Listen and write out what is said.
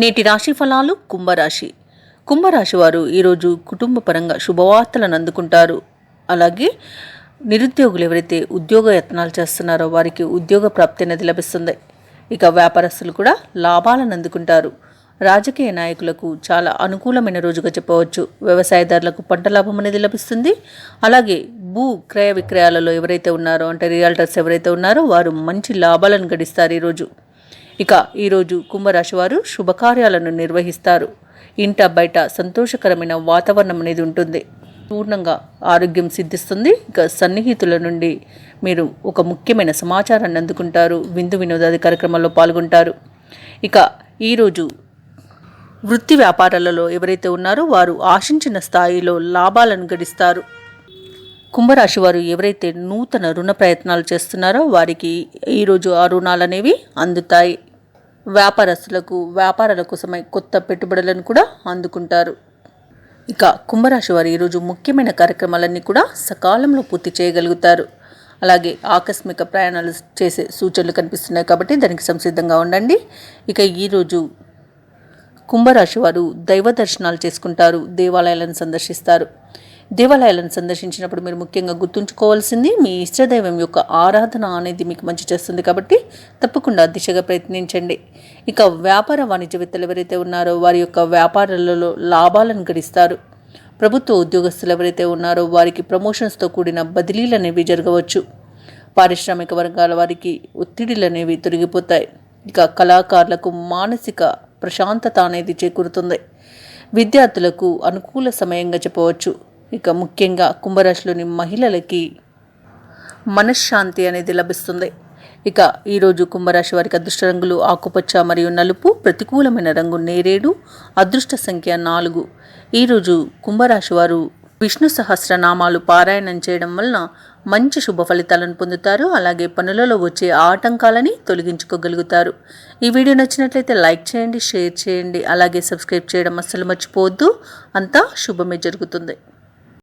నేటి రాశి ఫలాలు కుంభరాశి. కుంభరాశి వారు ఈరోజు కుటుంబ పరంగా శుభవార్తలను అందుకుంటారు. అలాగే నిరుద్యోగులు ఎవరైతే ఉద్యోగ యత్నాలు చేస్తున్నారో వారికి ఉద్యోగ ప్రాప్తి అనేది లభిస్తుంది. ఇక వ్యాపారస్తులు కూడా లాభాలను అందుకుంటారు. రాజకీయ నాయకులకు చాలా అనుకూలమైన రోజుగా చెప్పవచ్చు. వ్యవసాయదారులకు పంట లాభం అనేది లభిస్తుంది. అలాగే భూ క్రయ విక్రయాలలో ఎవరైతే ఉన్నారో అంటే రియల్టర్స్ ఎవరైతే ఉన్నారో వారు మంచి లాభాలను గడిస్తారు ఈరోజు ఇక ఈరోజు కుంభరాశి వారు శుభకార్యాలను నిర్వహిస్తారు. ఇంట బయట సంతోషకరమైన వాతావరణం అనేది ఉంటుంది. పూర్ణంగా ఆరోగ్యం సిద్ధిస్తుంది. ఇక సన్నిహితుల నుండి మీరు ఒక ముఖ్యమైన సమాచారాన్ని అందుకుంటారు. విందు వినోదాది కార్యక్రమాల్లో పాల్గొంటారు. ఇక ఈరోజు వృత్తి వ్యాపారాలలో ఎవరైతే ఉన్నారో వారు ఆశించిన స్థాయిలో లాభాలను గడిస్తారు. కుంభరాశి వారు ఎవరైతే నూతన రుణ ప్రయత్నాలు చేస్తున్నారో వారికి ఈరోజు ఆ రుణాలు అనేవి అందుతాయి. వ్యాపారస్తులకు వ్యాపారాల కోసమై కొత్త పెట్టుబడులను కూడా అందుకుంటారు. ఇక కుంభరాశి వారు ఈరోజు ముఖ్యమైన కార్యక్రమాలన్నీ కూడా సకాలంలో పూర్తి చేయగలుగుతారు. అలాగే ఆకస్మిక ప్రయాణాలు చేసే సూచనలు కనిపిస్తున్నాయి కాబట్టి దానికి సంసిద్ధంగా ఉండండి. ఇక ఈరోజు కుంభరాశి వారు దైవ దర్శనాలు చేసుకుంటారు దేవాలయాలను సందర్శిస్తారు. దేవాలయాలను సందర్శించినప్పుడు మీరు ముఖ్యంగా గుర్తుంచుకోవాల్సింది మీ ఇష్టదైవం యొక్క ఆరాధన అనేది మీకు మంచి చేస్తుంది కాబట్టి తప్పకుండా దిశగా ప్రయత్నించండి. ఇక వ్యాపార వాణిజ్యవేత్తలు ఎవరైతే ఉన్నారో వారి యొక్క వ్యాపారాలలో లాభాలను గడిస్తారు ప్రభుత్వ ఉద్యోగస్తులు ఎవరైతే ఉన్నారో వారికి ప్రమోషన్స్తో కూడిన బదిలీలు అనేవి జరగవచ్చు. పారిశ్రామిక వర్గాల వారికి ఒత్తిడిలు అనేవి తొలగిపోతాయి. ఇక కళాకారులకు మానసిక ప్రశాంతత అనేది చేకూరుతుంది. విద్యార్థులకు అనుకూల సమయంగా చెప్పవచ్చు. ఇక ముఖ్యంగా కుంభరాశిలోని మహిళలకి మనశ్శాంతి అనేది లభిస్తుంది. ఇక ఈరోజు కుంభరాశి వారికి అదృష్ట రంగులు ఆకుపచ్చ మరియు నలుపు ప్రతికూలమైన రంగు నేరేడు అదృష్ట సంఖ్య నాలుగు. ఈరోజు కుంభరాశి వారు విష్ణు సహస్రనామాలు పారాయణం చేయడం వలన మంచి శుభ ఫలితాలను పొందుతారు. అలాగే పనులలో వచ్చే ఆటంకాలని తొలగించుకోగలుగుతారు. ఈ వీడియో నచ్చినట్లయితే లైక్ చేయండి షేర్ చేయండి. అలాగే సబ్స్క్రైబ్ చేయడం అస్సలు మర్చిపోవద్దు. అంతా శుభమే జరుగుతుంది.